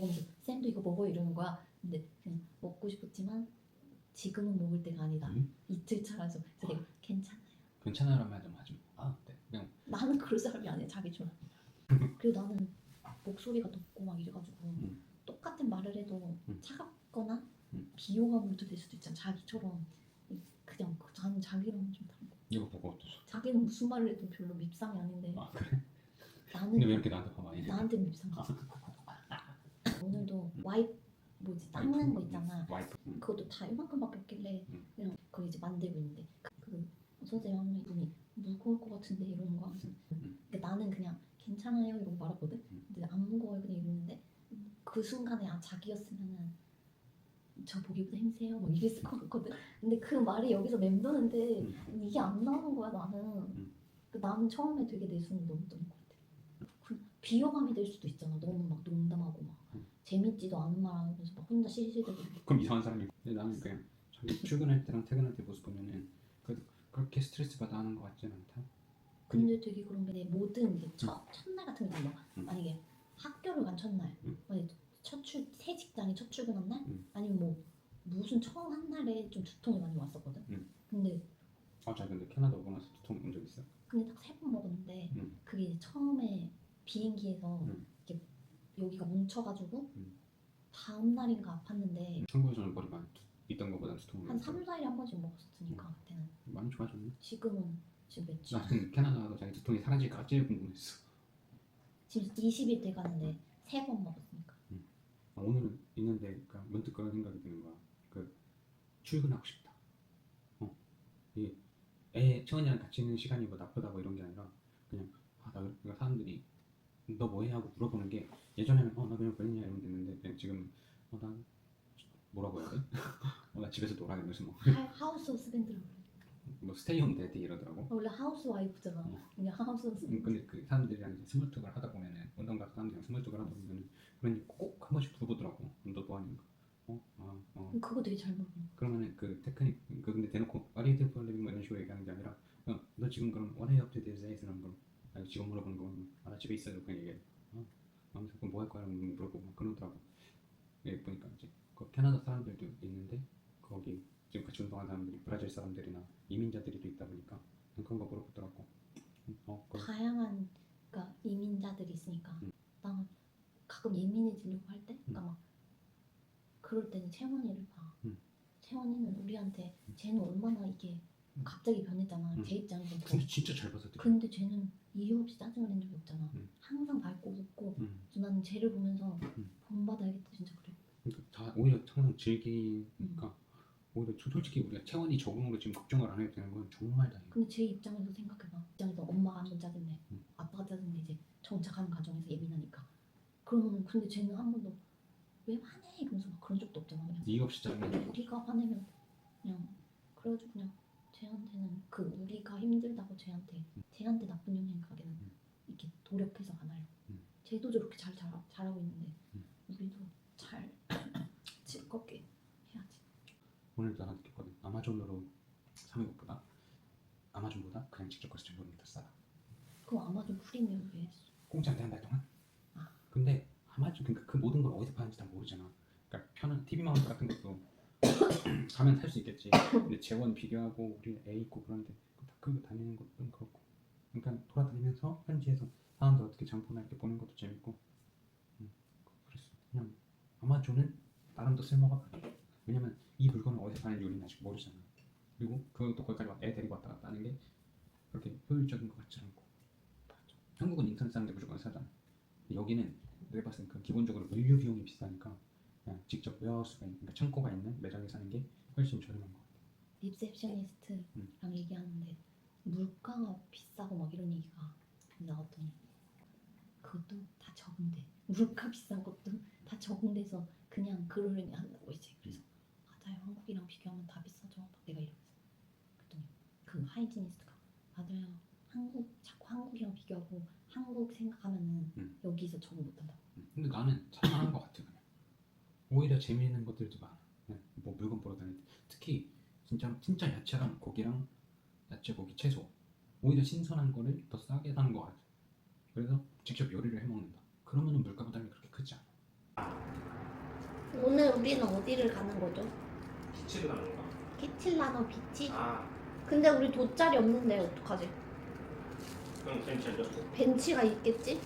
먹으면서 쌤도 이거 먹어 이러는 거야. 근데 그냥 먹고 싶었지만 지금은 먹을 때가 아니다. 음? 이틀 차라서 그래서 내가 괜찮아요. 괜찮아라는 말좀 하지 마. 아, 네. 그냥 나는 그럴 사람이 아니야 자기 좋아. 그리고 나는 목소리가 높고 막 이래가지고 음. 똑같은 말을 해도 음. 차갑거나 음. 비호감으로 될 수도 있잖아. 자기처럼 그냥 그- 나는 자기랑 좀 다른 거. 이거 보고 어떠셨어? 자기는 무슨 말을 해도 별로 밉상이 아닌데 아 그래? 나는 근데 왜 이렇게 나한테 화 많이 내? 나한테 밉상. 오늘도 와이프 뭐지 닦는 거 있잖아. 와이프. 음. 그것도 다 이만큼밖에 없길래 음. 그냥 그거 이제 만들고 있는데 그, 그 선생님 한 분이 무거울 것 같은데 이러는 거야. 음. 근데 나는 그냥 괜찮아요 이러고 말하거든. 음. 근데 안 무거워요 그냥 이러는데 그 순간에 아 자기였으면은 저 보기보다 힘세요 뭐 이랬을 것 같거든. 근데 그 말이 여기서 맴도는데 음. 이게 안 나오는 거야 나는. 음. 그 나는 처음에 되게 내숭이 너무 떠는 것 같아. 그 비호감이 될 수도 있잖아. 너무 막 농담하고 막 음. 재밌지도 않은 말 하면서 막 혼자 실실대고 그럼 이상한 사람이. 근데 나는 그냥 자기 출근할 때랑 퇴근할 때 모습 보면은 그렇게 스트레스 받아 하는 것 같지는 않다. 근데 되게 그런 게 내 모든 게 첫, 첫날 같은 거 있잖아. 음. 만약에 학교를 간 첫날, 음. 만약에 첫 출, 새 직장에 첫 출근한 날, 음. 아니면 뭐 무슨 처음 한 날에 좀 두통이 많이 왔었거든. 음. 근데 아, 자 근데 캐나다 오고 나서 두통 온적 있어? 근데 딱 세 번 먹었는데 음. 그게 이제 처음에 비행기에서 음. 이렇게 여기가 뭉쳐가지고 음. 다음 날인가 아팠는데 한국에서는 머리 많이 두- 있던 것보다 두통이 한 많이 3, 4일에 한 번씩 먹었으니까 그때는 많이 좋아졌네. 지금은 지금 며칠? 나는 캐나다 가서 자기 두통이 사라질까 제일 궁금했어. 지금 20일 돼 가는데 세 번 먹었으니까 아, 오늘은 있는데 그러니까 문득 그런 생각이 드는 거야. 그 출근하고 싶다. 어, 이게 애 채원이랑 같이 있는 시간이 뭐 나쁘다 뭐 이런 게 아니라 그냥 아, 나 그러니까 사람들이 너 뭐해 하고 물어보는 게 예전에는 어나 그냥 그랬냐 이러면 됐는데 지금 어난 뭐라고 해야 돼? 어, 나 집에서 놀아 이러면서 뭐, 하, 하우스 스밴드라고 그래 뭐 스테이 홈 데드 이러더라고. 원래 하우스 와이프잖아 어. 그냥 하우스 음, 스밴드 근데 그 사람들이랑 이제 스몰톡을 하다 보면은 운동 가서 사람들이랑 스몰톡을 하다 보면은 그런 꼭한 번씩 물어보더라고. 너 뭐하는가? 어, 아, 어. 그거 되게 잘 먹어 그러면은 그 테크닉 그 근데 대놓고 아리트 폴리빙 뭐 이런 식으로 얘기하는 게 아니라 어, 너 지금 그럼 days 이런 거 아니 지금 물어보는 거 아나 집에 있어요 그냥 얘기해 어? 하면서 그럼 뭐할 거야 물어보고 막 그러더라고 여기 보니까 이제 그 캐나다 사람들도 있는데 거기 지금 같이 운동하는 사람들이 브라질 사람들이나 이민자들이 또 있다 보니까 그런 거 물어보더라고 어 그럼 다양한 그러니까 이민자들이 있으니까 음. 나 가끔 예민해지려고 할 때 그러니까 막 그럴 때는 채원이를 봐 음. 채원이는 우리한테 음. 쟤는 얼마나 이게 음. 갑자기 음. 제 입장에서 근데 진짜 잘 되게 근데 쟤는 이유 없이 짜증을 낸 적이 없잖아. 음. 항상 밝고 웃고 음. 그래서 나는 쟤를 보면서 음. 본받아야겠다 진짜 그래. 그러니까 다 오히려 항상 즐기니까 오히려 저- 솔직히 우리가 채원이 적응으로 지금 걱정을 안 해도 되는 건 정말 다행이야. 근데 제 입장에서 생각해봐. 입장에서 엄마가 한번 짜증내 음. 아빠가 짜증내 이제 정착하는 과정에서 예민하니까. 그러면 근데 쟤는 한 번도 왜 화내? 이러면서 막 그런 적도 없잖아 그냥. 이유 없이 짜증내. 우리가 화내면 그냥 그래가지고 그냥 쟤한테는 그 우리가 힘들다고 쟤한테 쟤한테 나쁜 영향이 가게는 음. 이렇게 노력해서 안 하려고 음. 쟤도 저렇게 잘 자라, 잘하고 있는데 음. 우리도 잘 즐겁게 해야지 오늘도 하나 느꼈거든 아마존으로 사는 것보다 아마존보다 그냥 직접 가서 주문이 더 싸다 그럼 아마존 프리미엄 왜 했어? 공짜인데 한 달 동안 아. 근데 아마존 그러니까 그 모든 걸 어디서 파는지 다 모르잖아 그러니까 편한 TV 마운트 같은 것도 가면 살 수 있겠지. 근데 재원 비교하고 우리 애 있고 그런데 다 끌고 다니는 것도 좀 그렇고. 그러니까 돌아다니면서 현지에서 사람들 어떻게 장보나 이렇게 보는 것도 재밌고. 음, 그랬어 그냥 아마존은 나름 또 쓸모가 많아. 왜냐면 이 물건을 어디서 파는지 우리는 아직 모르잖아. 그리고 그것도 거기까지 와- 애 데리고 왔다 갔다 하는 게 그렇게 효율적인 것 같지 않고. 한국은 인터넷 사는데 무조건 사잖아. 여기는 내가 봤을 때그 기본적으로 물류 비용이 비싸니까 직접 웨어하우스가 있는 그러니까 창고가 있는 매장에 사는 게 훨씬 저렴한 것 같아 리셉셔니스트랑 음. 얘기하는데 물가가 비싸고 막 이런 얘기가 나왔더니 그것도 다 적응돼 물가 비싼 것도 다 적응돼서 그냥 그러려니 한다고 이제 그래서 맞아요. 한국이랑 비교하면 다 비싸죠. 막 내가 이러면서 그랬더니 그 하이지니스트가 맞아요. 한국 자꾸 한국이랑 비교하고 한국 생각하면은 음. 여기서 적응 못한다 음, 근데 나는 오히려 재미있는 것들도 많아 그냥 뭐 물건 보러 다닐 때 특히 진짜 진짜 야채랑 고기랑 야채 고기 채소 오히려 신선한 거를 더 싸게 사는 것 같아 그래서 직접 요리를 해 먹는다 그러면은 물가 부담이 그렇게 크지 않아. 오늘 우리는 어디를 가는 거죠? 기체를 가는 건가? 키칠라노 비치? 아, 근데 우리 돗자리 없는데 어떡하지? 그럼 괜찮죠? 벤치가 있겠지?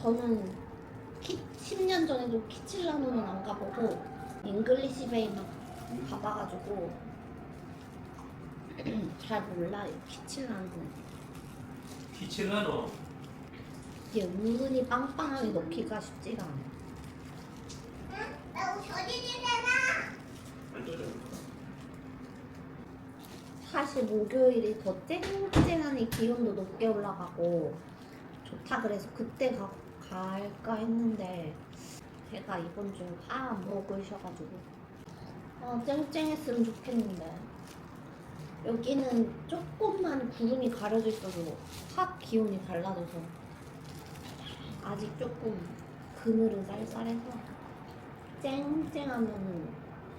저는 키, 10년 전에도 키칠라노는 안 가보고 잉글리시 베이만 가봐가지고 잘 몰라요 키칠라노는 기체라노 이게 은근히 빵빵하게 넣기가 쉽지가 않아 안 떠져. 사실 목요일이 더 쨍쨍하니 기온도 높게 올라가고 좋다 그래서 그때 가, 갈까 했는데 제가 이번 안 먹으셔가지고. 아 쨍쨍했으면 좋겠는데. 여기는 조금만 구름이 가려져 있어도 확 기온이 달라져서 아직 조금 그늘은 쌀쌀해서 쨍쨍하면은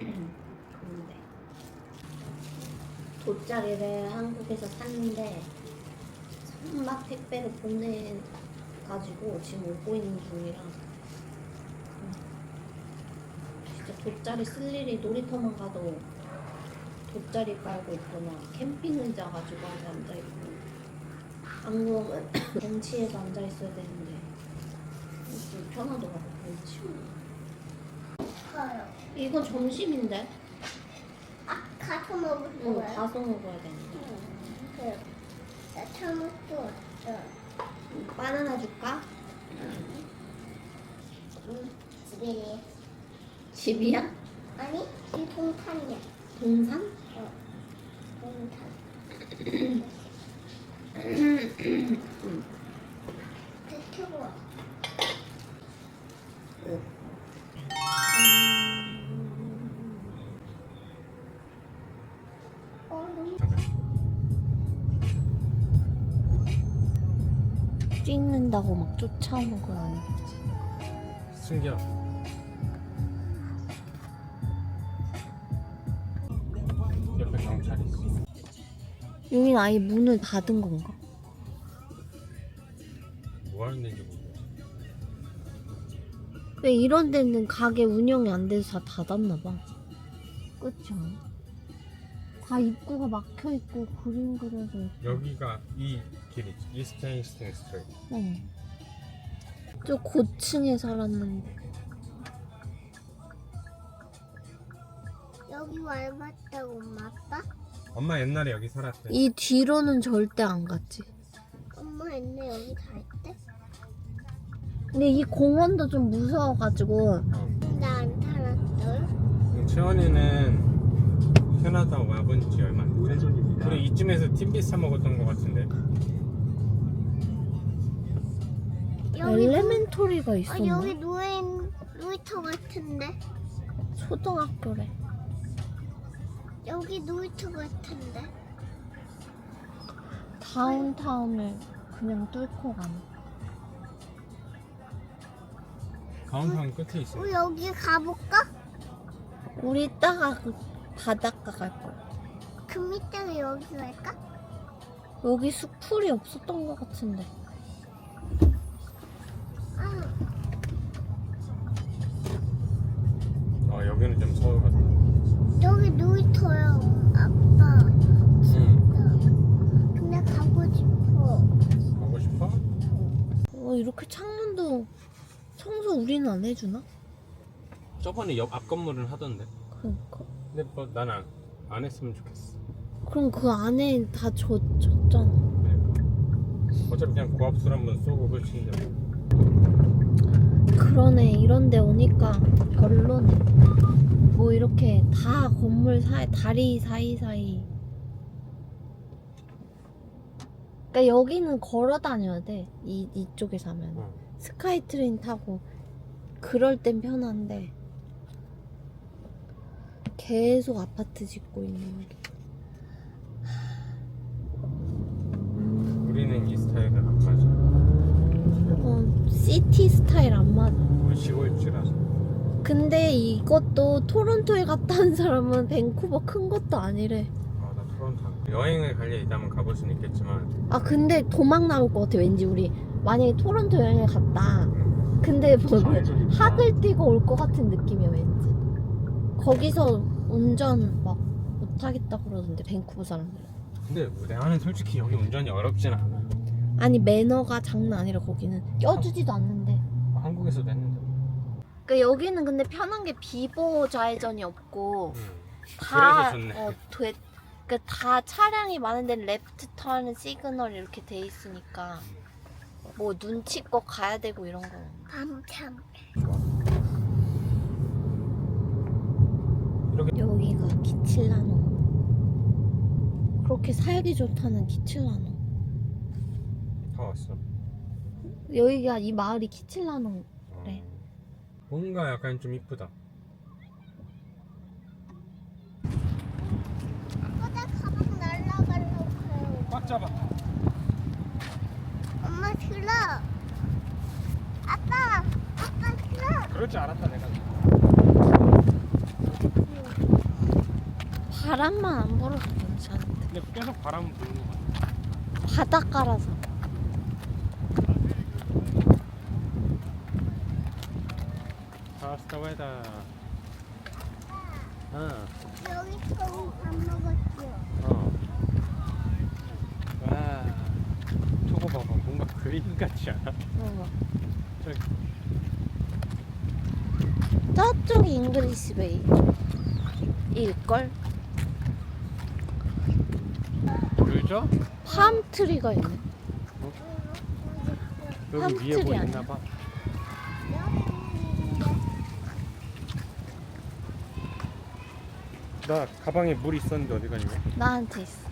그런데. 돗자리를 한국에서 샀는데 선박 택배로 보내 가지고 지금 오고 있는 중이라. 음, 진짜 돗자리 쓸 일이 놀이터만 가도 돗자리 깔고 있거나 캠핑 의자 가지고 앉아 앉아있고. 안 그러면 벤치에서 앉아 있어야 되는데. 불편하더라고 벤치. 이건 점심인데? 아, 가서 먹을 응, 거야? 가서 먹어야 되는데. 응. 그, 나 참을도 없어. 바나나 줄까? 응, 집에. 집이야? 아니, 이 동탄이야. 동산? 동탄. 찍는다고 막 쫓아오는 건 아니겠지. 숨겨. 옆에 경찰이 있어. 여긴 아예 문을 닫은 건가? 뭐 하는 데인지 모르겠어. 왜 이런 데는 가게 운영이 안 돼서 다 닫았나 봐. 그쵸? 다 입구가 막혀 있고 그림 그려져 있고. 여기가 이 길이지 이스테인 스테인 스트레이트 어. 저 고층에 살았는데. 여기 닮았다고 엄마 아빠? 엄마 옛날에 여기 살았대 이 뒤로는 절대 안 갔지. 엄마 옛날 여기 살 때? 근데 이 공원도 좀 무서워가지고 나 안 살았어. 음, 채원이는 캐나다 와본 지 얼마 안 됐지? 우리 이쯤에서 팀비 사 먹었던 것 같은데 여기 엘레멘토리가 어, 있었나? 여기 노인 놀이터 같은데? 초등학교래. 여기 놀이터 같은데? 다운타운을 그냥 뚫고 가네. 가운데한 끝에 있어 우리 여기 가볼까? 우리 이따가 그 바닷가 갈 거야. 그 이따가 여기 갈까? 여기 수풀이 없었던 것 같은데. 아, 어 여기는 좀 서울 같다 여기 놀이터야, 아빠. 응 근데 가고 싶어. 가고 싶어? 어, 이렇게 창문도 청소 우리는 안 해주나? 저번에 옆 앞 건물은 하던데 그러니까. 근데 뭐 나는 안, 안 했으면 좋겠어 그럼 그 안에 다 젖, 젖잖아. 그러니까. 어차피 그냥 고압술 한번 쏘고 끝인데 뭐. 그러네. 이런데 오니까 별로네. 뭐 이렇게 다 건물 사이, 다리 사이사이. 그러니까 여기는 걸어 다녀야 돼. 이, 이쪽에 사면. 어. 스카이 트레인 타고 그럴 땐 편한데 계속 아파트 짓고 있는 게 우리는 이 스타일은 안 맞아 어, 시티 스타일 안 맞아 우리 시골집이라서 근데 이것도 토론토에 갔다 온 사람은 밴쿠버 큰 것도 아니래 아 나 토론토 안 가. 여행을 갈 일 있다면 가볼 수는 있겠지만 아 근데 도망 나올 것 같아 왠지 우리 만약에 토론토 여행을 갔다. 근데 뭐 학을 뛰고 올 것 같은 느낌이야 왠지. 거기서 운전 막 못하겠다 그러던데 밴쿠버 사람들. 근데 뭐 내가는 솔직히 여기 운전이 어렵진 않아 아니 매너가 장난 아니라 거기는 껴주지도 않는데. 한국에서도 했는데 그 여기는 근데 편한 게 비보 좌회전이 없고 응. 다 그래서 좋네. 어, 돼, 그다 차량이 많은데 레프트 턴 시그널 이렇게 돼 있으니까 뭐 눈치껏 가야 되고 이런 거. 밤참. 여기가 키칠라노. 그렇게 살기 좋다는 키칠라노. 다 왔어 여기가 이 마을이 키칠라노. 어. 뭔가 약간 좀 이쁘다 아빠 가방 날라가려고 해요. 꽉 잡아 엄마 들어. 아빠, 아빠 들어. 그럴 줄 알았다 내가 바람만 안 불어도 괜찮은데. 근데 계속 바람 부는 거 같아 바닷가라서. How's the weather? 어, 여기 거밥 먹었죠. 어. 와, 저거 봐봐. 뭔가 그림 같지 않아? 어. 저기. 저쪽이 잉글리시 베이. 일걸? 그죠? 팜트리가 있네. 여기 위에 팜트리 뭐 아니야? 있나 봐. 나 가방에 물 있었는데 어디 갔냐? 나한테 있어.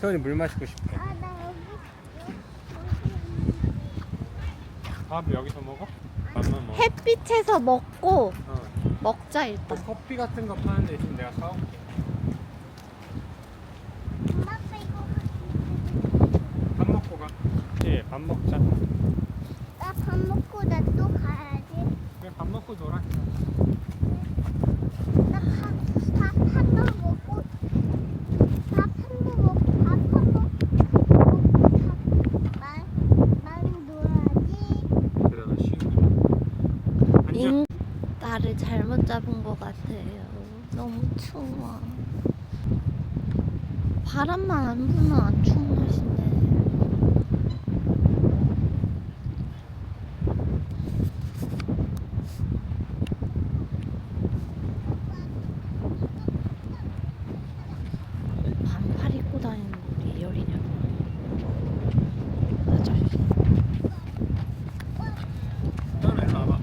세원이 물 마시고 싶대. 아. 밥 여기서 먹어? 밥만 먹어. 햇빛에서 먹고 어. 먹자 또 일단. 커피 같은 거 파는데 있으면 내가 사올게. 엄마 아빠 이거. 밥 먹고 가. 예, 밥 먹자. 나 밥 먹고 나 또 가야지. 그래, 밥 먹고 놀아. 나밥밥한 번 먹고 밥 한 번 먹고 밥 한 번 먹고 밥만 놀아야지. 그러다 쉬고. 앉아. 잉 나를 잘못 잡은 것 같아요. 너무 추워. 바람만 안 불면 안 추운 날씨인데. 반팔 입고 다니는 거 예열이냐고. 맞아. 세원아, 일로 와봐.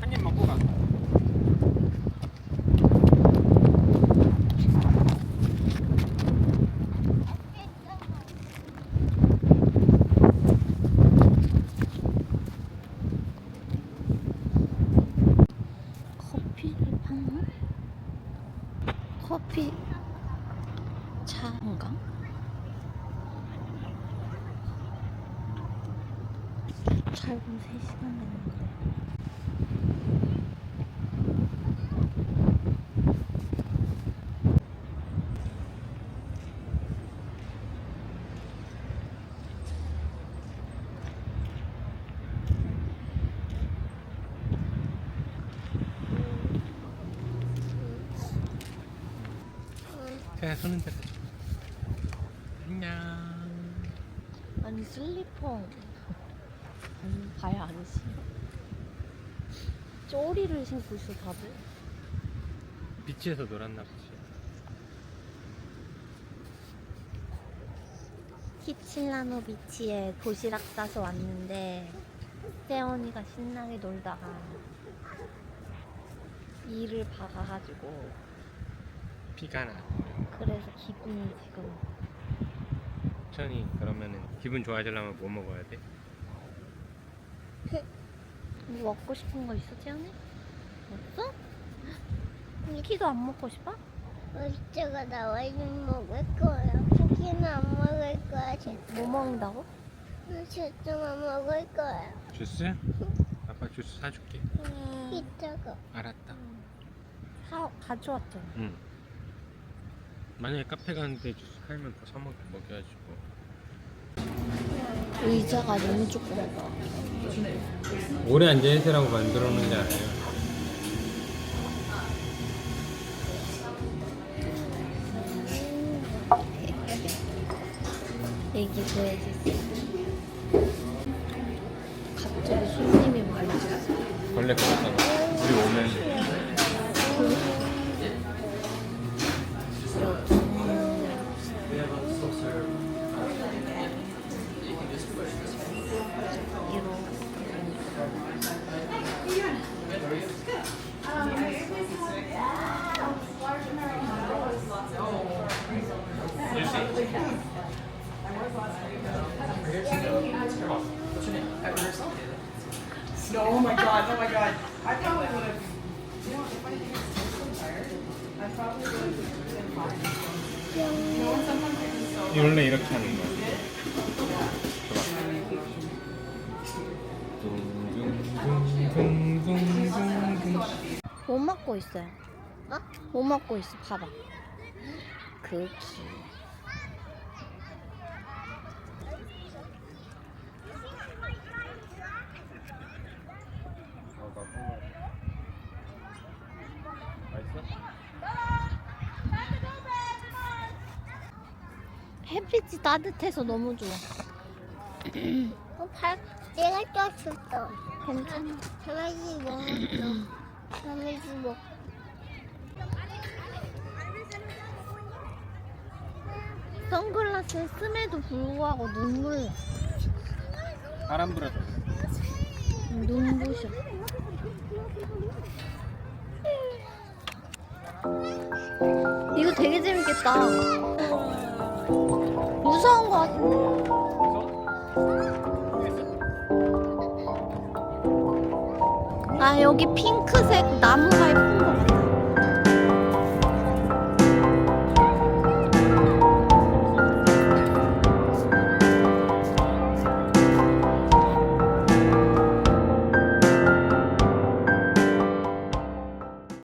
한 입 먹고 가. 커피를 파나? 커피 차인가? 잘금 3시간 됐는데 손은 대고. 안녕. 아니 슬리퍼 아니 발안 신어 쪼리를 신고 있어 다들 비치에서 놀았나 보지. 키칠라노 비치에 도시락 싸서 왔는데 세원이가 신나게 놀다가 이를 박아가지고 피가 나. 그래서 기분이 지금 천이 그러면은 기분 좋아지려면 뭐 먹어야 돼? 뭐 먹고 싶은 거 있어 세원이? 없어? 키도 안 먹고 싶어? 이따가 나 와인 먹을 거야. 고기는 안 먹을 거야. 뭐 먹는다고? 제주만 먹을 거야. 주스? 아빠 주스 사줄게. 이따가. 알았다. 사 가져왔잖아 응. 만약에 카페 가는데 주스 팔면 더 사먹 먹여야지 뭐. 의자가 너무 조그맣다. 오래 앉아있으라고 만들어 놓은 게 아니에요. 애기 보여주세요. 갑자기 손님이 많아졌어. 원래 그렇다고. 우리 오면 No, oh my god, oh my god. I probably would have, you know, the funny thing is, I'm so tired. I probably would have been fine. You know, when sometimes I can so. 원래 이렇게 하는 거야. 뭐 먹고 있어요? 어? 뭐 먹고 있어? 봐봐. 그렇 햇빛이 따뜻해서 너무 좋아. 어, 발, 내가 꼈었어. 괜찮아. 강아지 먹었어. 강아지 먹. 선글라스 씀에도 불구하고 눈물 바람 불어서. 눈부셔. 이거 되게 재밌겠다. 무서운 거 같은데. 아 여기 핑크색 나무가